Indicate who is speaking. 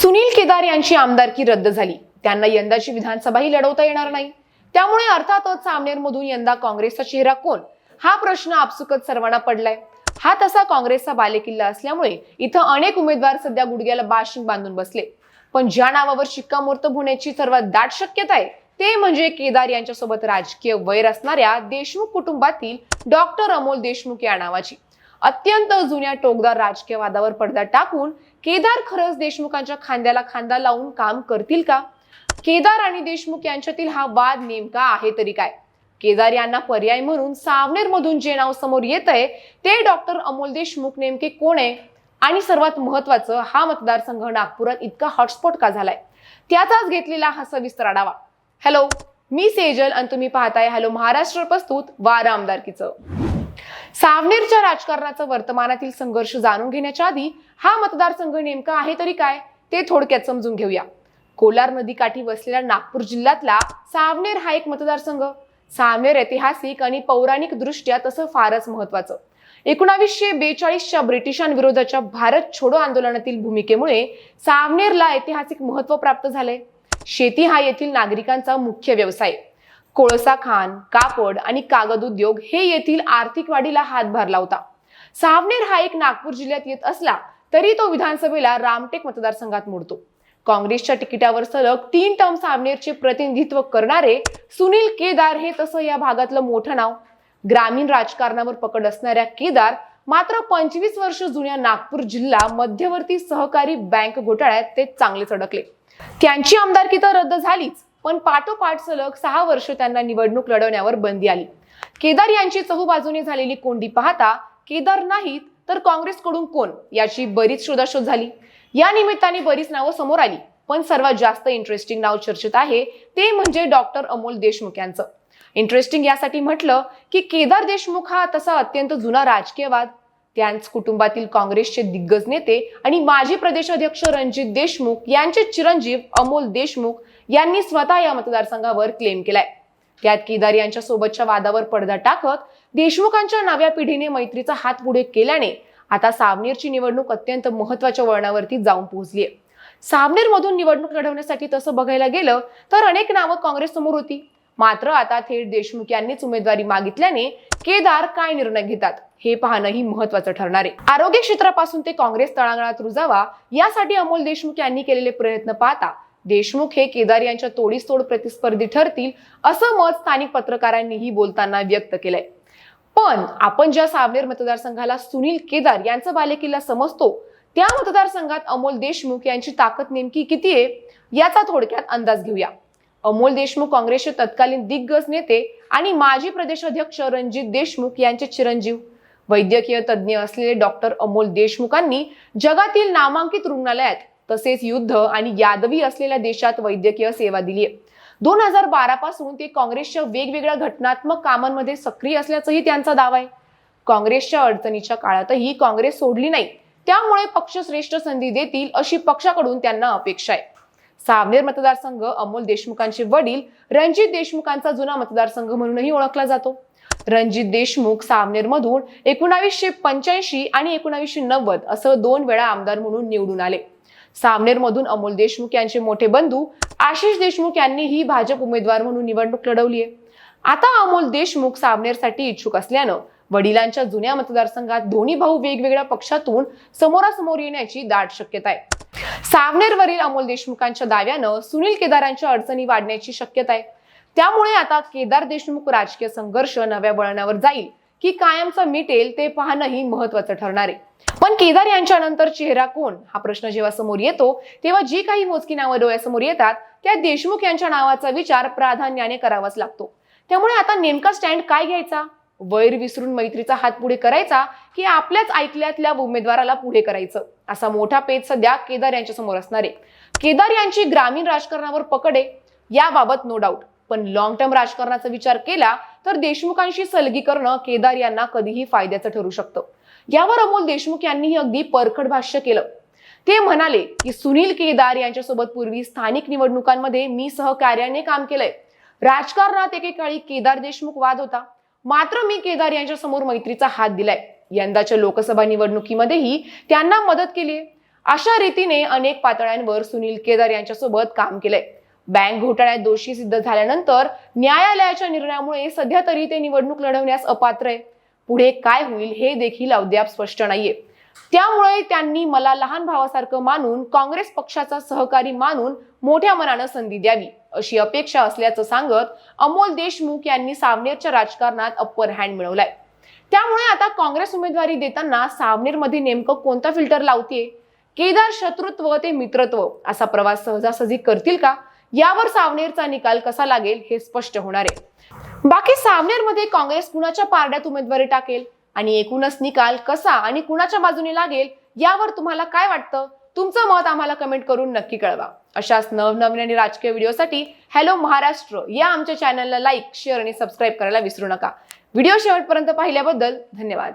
Speaker 1: सुनील केदार यांची आमदारकी रद्द झाली. त्यांना यंदाची विधानसभाही लढवता येणार नाही. त्यामुळे अर्थातच सामनेरमधून यंदा काँग्रेसचा चेहरा कोण? हा प्रश्न आपसुकच सर्वांना पडलाय. हा तसा काँग्रेसचा बालेकिल्ला असल्यामुळे इथं अनेक उमेदवार सध्या गुडघ्याला बाशिंग बांधून बसले. पण ज्या नावावर शिक्कामोर्तब होण्याची सर्वात दाट शक्यता आहे ते म्हणजे केदार यांच्यासोबत राजकीय वैर असणाऱ्या देशमुख कुटुंबातील डॉक्टर अमोल देशमुख या नावाची. अत्यंत जुन्या टोकदार राजकीय वादावर पडदा टाकून केदार खरंच देशमुखांच्या खांद्याला खांदा लावून काम करतील का? केदार आणि देशमुख यांच्यातील हा वाद नेमका आहे तरी काय? केदार यांना पर्याय म्हणून सावनेर मधून जे नाव समोर येत आहे ते डॉक्टर अमोल देशमुख नेमके कोण आहे? आणि सर्वात महत्वाचं हा मतदारसंघ नागपुरात इतका हॉटस्पॉट का झालाय? त्याचाच घेतलेला हा सविस्तर आढावा. हॅलो मी सेजल आणि तुम्ही पाहताय हॅलो महाराष्ट्र प्रस्तुत वारा आमदारकीचं. सावनेरच्या राजकारणाचं वर्तमानातील संघर्ष जाणून घेण्याच्या आधी हा मतदारसंघ नेमका आहे तरी काय ते थोडक्यात समजून घेऊया. कोलार नदीकाठी वसलेला नागपूर जिल्ह्यातला सावनेर हा एक मतदारसंघ. सावनेर ऐतिहासिक आणि पौराणिक दृष्ट्या तसं फारच महत्वाचं एकोणावीसशे बेचाळीसच्या ब्रिटिशांविरोधाच्या भारत छोडो आंदोलनातील भूमिकेमुळे सावनेरला ऐतिहासिक महत्त्व प्राप्त झाले शेती हा येथील नागरिकांचा मुख्य व्यवसाय. कोळसा खाण कापड आणि कागद उद्योग हे येथील आर्थिक वाढीला हातभार लावता सावनेर हा एक नागपूर जिल्ह्यात येत असला तरी तो विधानसभेला रामटेक मतदारसंघात मोडतो. काँग्रेसच्या तिकिटावर सलग तीन टर्म सावनेरचे प्रतिनिधित्व करणारे सुनील केदार हे तसं या भागातलं मोठं नाव. ग्रामीण राजकारणावर पकड असणाऱ्या केदार मात्र पंचवीस वर्ष जुन्या नागपूर जिल्हा मध्यवर्ती सहकारी बँक घोटाळ्यात ते चांगलेच अडकले त्यांची आमदारकी तर रद्द झालीच पण पाठोपाठ सलग सहा वर्ष त्यांना निवडणूक लढवण्यावर बंदी आली. केदार यांची चहूबाजूने झालेली कोंडी पाहता केदार नाहीत तर काँग्रेसकडून कोण? याची बरीच शोधाशोध झाली. या निमित्ताने बरीच नावं समोर आली. पण सर्वात जास्त इंटरेस्टिंग नाव चर्चेत आहे ते म्हणजे डॉक्टर अमोल देशमुख यांचं. इंटरेस्टिंग यासाठी म्हटलं की केदार देशमुख हा तसा अत्यंत जुना राजकीयवाद. त्यांच कुटुंबातील काँग्रेसचे दिग्गज नेते आणि माजी प्रदेशाध्यक्ष रणजित देशमुख यांचे चिरंजीव अमोल देशमुख यांनी स्वतः या मतदारसंघावर क्लेम केलाय. त्यात केदार यांच्या सोबतच्या वादावर पडदा टाकत देशमुखांच्या नव्या पिढीने मैत्रीचा हात पुढे केल्याने आता सावनेरची निवडणूक अत्यंत महत्त्वाच्या वळणावरती जाऊन पोहोचली आहे सावनेर मधून निवडणूक लढवण्यासाठी तसं बघायला गेलं तर अनेक नावं काँग्रेस समोर होती. मात्र आता थेट देशमुख यांनीच उमेदवारी मागितल्याने केदार काय निर्णय घेतात हे पाहणंही महत्वाचं ठरणार आहे. आरोग्य क्षेत्रापासून ते काँग्रेस तळागाळात रुजावा यासाठी अमोल देशमुख यांनी केलेले प्रयत्न पाहता देशमुख हे केदार यांच्या तोडीस तोड प्रतिस्पर्धी ठरतील असं मत स्थानिक पत्रकारांनीही बोलताना व्यक्त केलंय. पण आपण ज्या सावनेर मतदारसंघाला सुनील केदार यांचा बालेकिल्ला समजतो त्या मतदारसंघात अमोल देशमुख यांची ताकद नेमकी किती आहे याचा थोडक्यात अंदाज घेऊया. अमोल देशमुख काँग्रेसचे तत्कालीन दिग्गज नेते आणि माजी प्रदेशाध्यक्ष रणजित देशमुख यांचे चिरंजीव. वैद्यकीय तज्ज्ञ असलेले डॉक्टर अमोल देशमुखांनी जगातील नामांकित रुग्णालयात तसेच युद्ध आणि यादवी असलेल्या देशात वैद्यकीय सेवा दिली आहे दोन हजार बारा पासून ते काँग्रेसच्या वेगवेगळ्या घटनात्मक कामांमध्ये सक्रिय असल्याचंही त्यांचा दावा आहे. काँग्रेसच्या अडचणीच्या काळातही काँग्रेस सोडली नाही. त्यामुळे पक्ष श्रेष्ठ संधी देतील अशी पक्षाकडून त्यांना अपेक्षा आहे. सावनेर मतदारसंघ अमोल देशमुखांचे वडील रणजित देशमुखांचा जुना मतदारसंघ म्हणूनही ओळखला जातो. रणजित देशमुख सावनेर मधून एकोणावीसशे पंच्याऐंशी आणि एकोणावीसशे नव्वद असं दोन वेळा आमदार म्हणून निवडून आले. सामनेरमधून अमोल देशमुख यांचे मोठे बंधू आशिष देशमुख यांनी ही भाजप उमेदवार म्हणून निवडणूक लढवली आहे आता अमोल देशमुख सामनेरसाठी इच्छुक असल्यानं वडिलांच्या जुन्या मतदारसंघात दोन्ही भाऊ वेगवेगळ्या पक्षातून समोरासमोर येण्याची दाट शक्यता आहे. सावनेरवरील अमोल देशमुखांच्या दाव्यानं सुनील केदारांच्या अडचणी वाढण्याची शक्यता आहे. त्यामुळे आता केदार देशमुख राजकीय संघर्ष नव्या वळणावर जाईल. की कायमचं मिटेल ते पाहणंही महत्वाचं ठरणार आहे. पण केदार यांच्या नंतर चेहरा कोण? हा प्रश्न जेव्हा समोर येतो तेव्हा जी काही मोजकी नावं डोळ्यासमोर येतात त्या देशमुख यांच्या नावाचा विचार प्राधान्याने करावाच लागतो. त्यामुळे आता नेमका स्टँड काय घ्यायचा? वैर विसरून मैत्रीचा हात पुढे करायचा की आपल्याच ऐकल्यातल्या उमेदवाराला पुढे करायचं? असा मोठा पेच सध्या केदार यांच्या समोर असणार आहे. केदार यांची ग्रामीण राजकारणावर पकडे याबाबत नो डाऊट पण लॉंग टर्म राजकारणाचा विचार केला तर देशमुखांशी सलगी करणं केदार यांना कधीही फायद्याचं ठरू शकतं. यावर अमोल देशमुख यांनीही अगदी परखड भाष्य केलं. ते म्हणाले की सुनील केदार यांच्यासोबत पूर्वी स्थानिक निवडणुकांमध्ये मी सहकार्याने काम केलंय. राजकारणात एकेकाळी केदार देशमुख वाद होता. मात्र मी केदार यांच्या समोर मैत्रीचा हात दिलाय. यंदाच्या लोकसभा निवडणुकीमध्येही त्यांना मदत केली अशा रीतीने अनेक पातळ्यांवर सुनील केदार यांच्यासोबत काम केलंय. बँक घोटाळ्यात दोषी सिद्ध झाल्यानंतर न्यायालयाच्या निर्णयामुळे सध्या तरी ते निवडणूक लढवण्यास अपात्र आहे. पुढे काय होईल हे देखील अद्याप स्पष्ट नाहीये. त्यामुळे त्यांनी मला लहान भावासारखं मानून काँग्रेस पक्षाचा सहकारी मानून मोठ्या मनानं संधी द्यावी अशी अपेक्षा असल्याचं सांगत अमोल देशमुख यांनी सावनेरच्या राजकारणात अप्पर हँड मिळवलाय. त्यामुळे आता काँग्रेस उमेदवारी देताना सावनेरमध्ये नेमकं कोणता फिल्टर लावतीये? केदार शत्रुत्व ते मित्रत्व असा प्रवास सहजासहजी करतील का? यावर सावनेरचा निकाल कसा लागेल हे स्पष्ट होणार आहे. बाकी सावनेरमध्ये काँग्रेस कुणाच्या पारड्यात उमेदवारी टाकेल? आणि एकूणच निकाल कसा आणि कुणाच्या बाजूने लागेल? यावर तुम्हाला काय वाटतं? तुमचं मत आम्हाला कमेंट करून नक्की कळवा. अशाच नवनवीन आणि राजकीय व्हिडिओसाठी हॅलो महाराष्ट्र या आमच्या चॅनलला लाईक शेअर आणि सबस्क्राईब करायला विसरू नका. व्हिडिओ शेवटपर्यंत पाहिल्याबद्दल धन्यवाद.